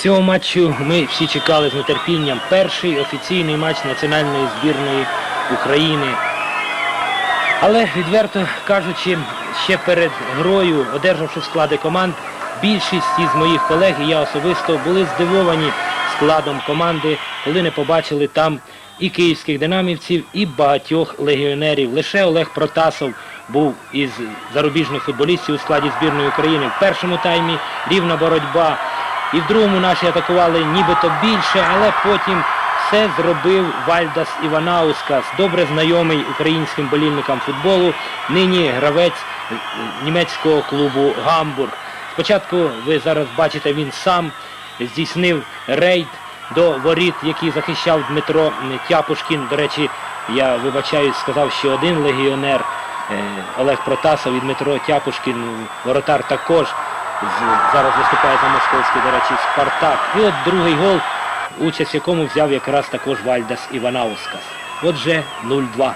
Цього матчу ми всі чекали з нетерпінням. Перший офіційний матч національної збірної України. Але відверто кажучи, ще перед грою, одержавши склади команд, більшість із моїх колег і я особисто були здивовані складом команди, коли не побачили там і київських динамівців, і багатьох легіонерів. Лише Олег Протасов був із зарубіжних футболістів у складі збірної України. В першому таймі рівна боротьба. І в другому наші атакували нібито більше, але потім все зробив Вальдас Іванаускас, добре знайомий українським болільникам футболу, нині гравець німецького клубу Гамбург. Спочатку ви зараз бачите, він сам здійснив рейд до воріт, який захищав Дмитро Тяпушкін. До речі, я вибачаюсь, сказав, що один легіонер е, Олег Протасов і Дмитро Тяпушкін, воротар також. Зараз виступає за московський, до речі, Спартак. І от другий гол, участь якому взяв якраз також Вальдас Іванаускас. Отже, 0-2.